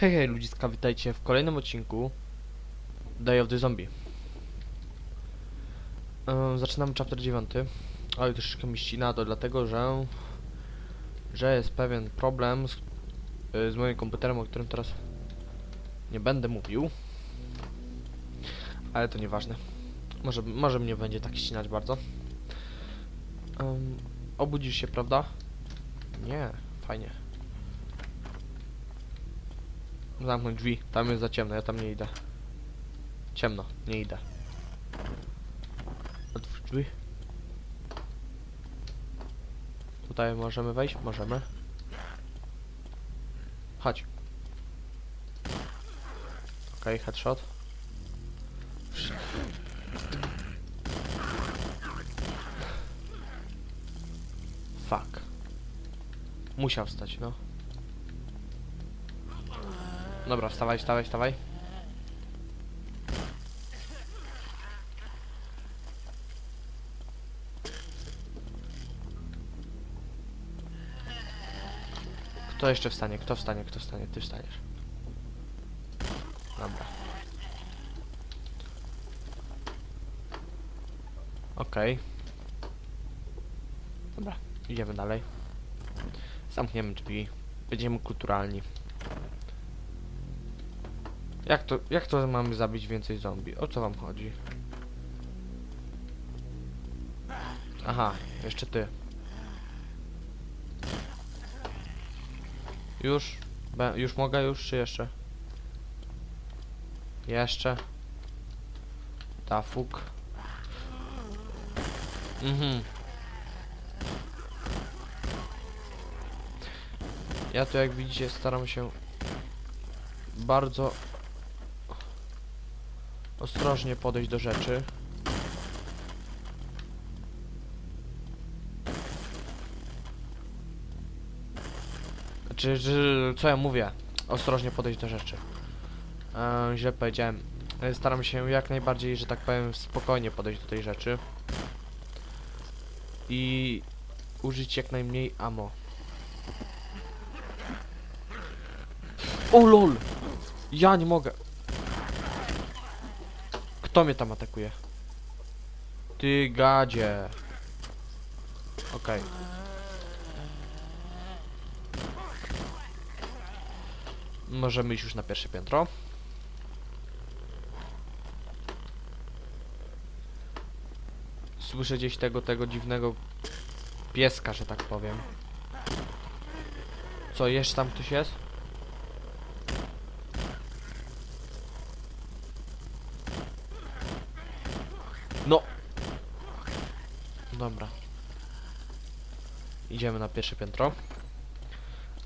Hej, hej ludziska, witajcie w kolejnym odcinku Day of the Zombie. Ym, zaczynamy chapter 9. Ale troszeczkę mi ścina to dlatego, że że jest pewien problem z, y, z moim komputerem, o którym teraz nie będę mówił. Ale to nieważne. Może, może mnie będzie tak ścinać bardzo. Ym, obudzisz się, prawda? Nie, fajnie. Zamknąć drzwi. Tam jest za ciemno, ja tam nie idę. Ciemno, nie idę. Otwórz drzwi. Tutaj możemy wejść? Możemy. Chodź. Okej, headshot. Fuck. Musiał wstać, no. Dobra, wstawaj, wstawaj, wstawaj. Kto jeszcze wstanie? Kto wstanie? Kto wstanie? Ty wstaniesz. Dobra. Okej. Dobra, idziemy dalej. Zamkniemy drzwi. Będziemy kulturalni. Jak to, jak to mamy zabić więcej zombie? O co wam chodzi? Aha, jeszcze ty. Już? Be, już mogę już, czy jeszcze? Jeszcze. Tafuk. Mhm. Ja tu jak widzicie staram się bardzo ostrożnie podejść do rzeczy. Czy, czy co ja mówię? Ostrożnie podejść do rzeczy. E, źle powiedziałem. E, Staram się jak najbardziej, że tak powiem, spokojnie podejść do tej rzeczy. I użyć jak najmniej ammo. O lol! Ja nie mogę. Kto mnie tam atakuje? Ty gadzie. Okej. Możemy iść już na pierwsze piętro. Słyszę gdzieś tego, tego dziwnego pieska, że tak powiem. Co, jeszcze tam ktoś jest? No! Dobra. Idziemy na pierwsze piętro.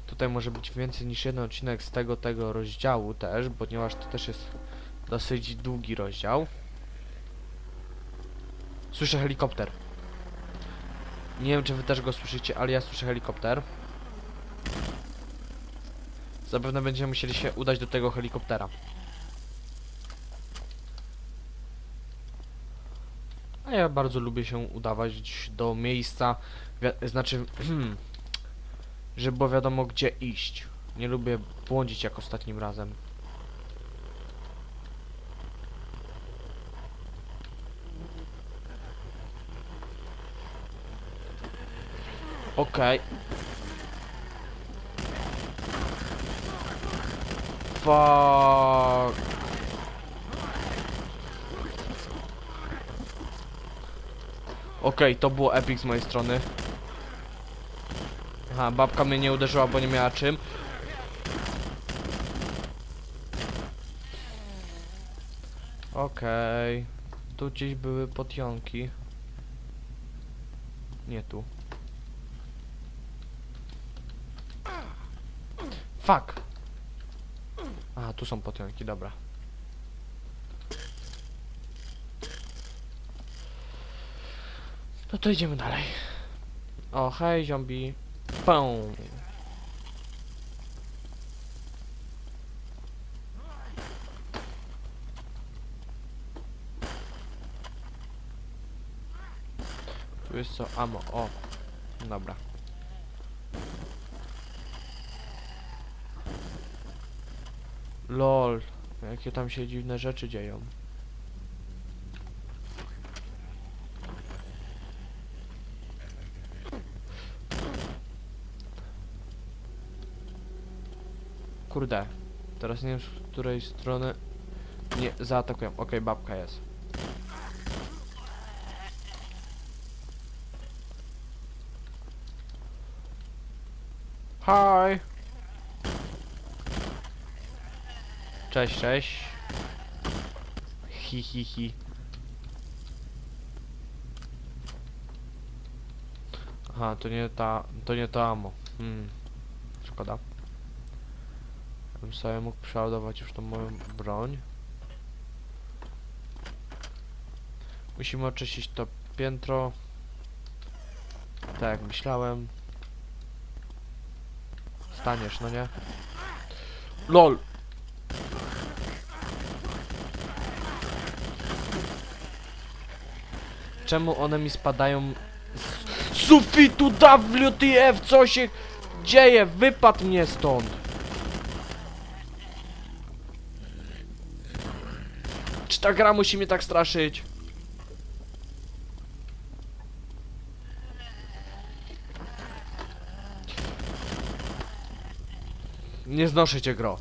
Tutaj może być więcej niż jeden odcinek z tego, tego rozdziału też, ponieważ to też jest dosyć długi rozdział. Słyszę helikopter. Nie wiem, czy wy też go słyszycie, ale ja słyszę helikopter. Zapewne będziemy musieli się udać do tego helikoptera. A ja bardzo lubię się udawać do miejsca, znaczy, żeby było wiadomo gdzie iść. Nie lubię błądzić jak ostatnim razem. Okej. Fuck. Okej, to było epic z mojej strony. Aha, babka mnie nie uderzyła, bo nie miała czym. Okej. Tu gdzieś były potionki. Nie tu. Fuck! A, tu są potionki, dobra. No to idziemy dalej. O, hej, zombie. Pum. Tu jest co? Amo, o. Dobra. Lol. Jakie tam się dziwne rzeczy dzieją. Kurde. Teraz nie wiem z której strony nie zaatakują. Okej, babka jest. Hi. Cześć, cześć. Hi, hi, hi. Aha, to nie ta, to nie to amo. Hmm. Szkoda. Bym sobie mógł przeładować już tą moją broń. Musimy oczyścić to piętro. Tak jak myślałem. Staniesz, no nie? LOL! Czemu one mi spadają z sufitu WTF? Co się dzieje? Wypadł mnie stąd! Czy ta gra musi mnie tak straszyć? Nie znoszę cię, gro.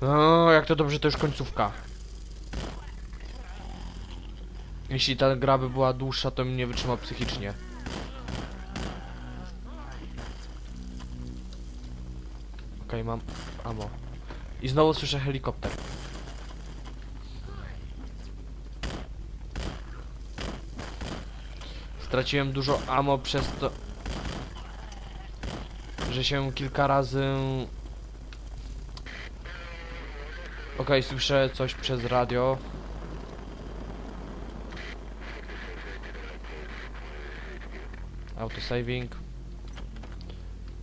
O, jak to dobrze, to już końcówka. Jeśli ta gra by była dłuższa, to bym nie wytrzymał psychicznie. Okej, mam ammo. I znowu słyszę helikopter. Straciłem dużo ammo przez to, że się kilka razy... Okej, słyszę coś przez radio. Autosaving.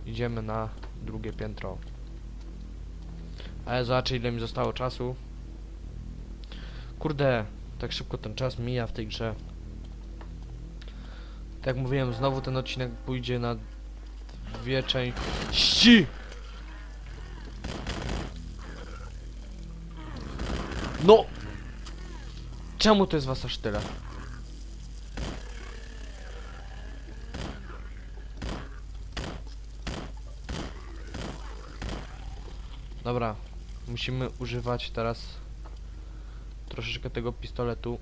Idziemy na drugie piętro. Ale zobaczę ile mi zostało czasu. Kurde, tak szybko ten czas mija w tej grze. Tak jak mówiłem, znowu ten odcinek pójdzie na dwie części. No! Czemu to jest was aż tyle? Dobra, musimy używać teraz troszeczkę tego pistoletu.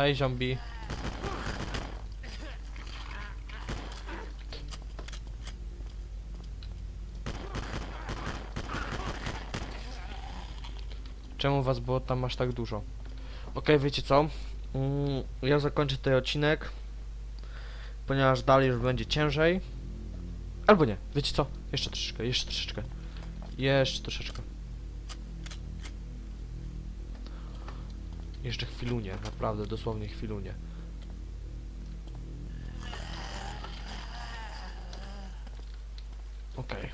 Hej zombie. Czemu was było tam aż tak dużo? Okej, wiecie co? Mm, ja zakończę ten odcinek, ponieważ dalej już będzie ciężej. Albo nie, wiecie co? Jeszcze troszeczkę, jeszcze troszeczkę. Jeszcze troszeczkę. Jeszcze chwilunie, naprawdę, dosłownie chwilunie. Okej.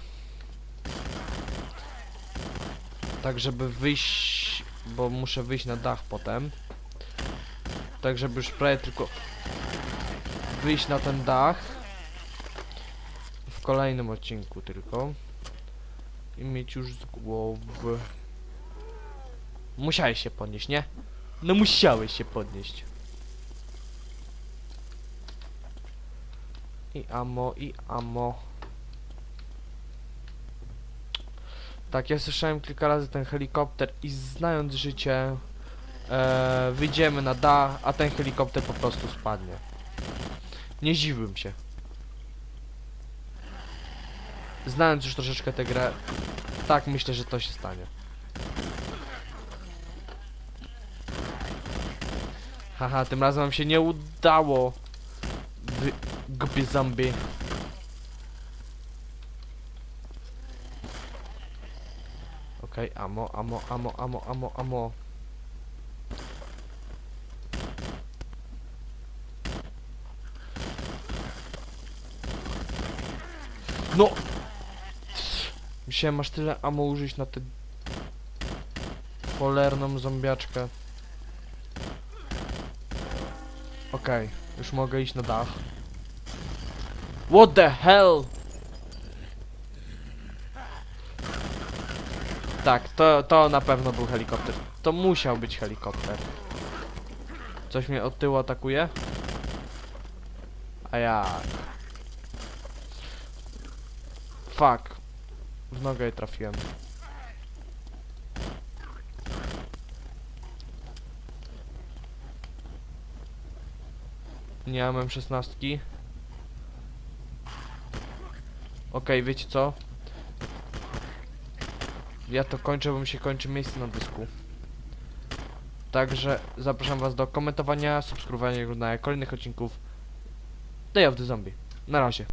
Tak, żeby wyjść, bo muszę wyjść na dach potem. Tak, żeby już prawie tylko wyjść na ten dach. W kolejnym odcinku tylko. I mieć już z głowy. Musiałeś się podnieść, nie? No musiałeś się podnieść. I amo, i amo. Tak, ja słyszałem kilka razy ten helikopter i znając życie, e, wyjdziemy na dach, a ten helikopter po prostu spadnie. Nie dziwiłbym się. Znając już troszeczkę tę grę, tak myślę, że to się stanie. Haha, tym razem wam się nie udało. Wy głupie zombie. Okej, amo, amo, amo, amo, amo, amo. No! Musiałem aż tyle amo użyć na te cholerną zombiaczkę. Okej, już mogę iść na dach. What the hell? Tak, to, to na pewno był helikopter. To musiał być helikopter. Coś mnie od tyłu atakuje? A jak? Fuck. W nogę trafiłem. Nie mam szesnastki. Okej, wiecie co? Ja to kończę, bo mi się kończy miejsce na dysku. Także zapraszam was do komentowania, subskrybowania i oglądania kolejnych odcinków Day of the Zombie. Na razie.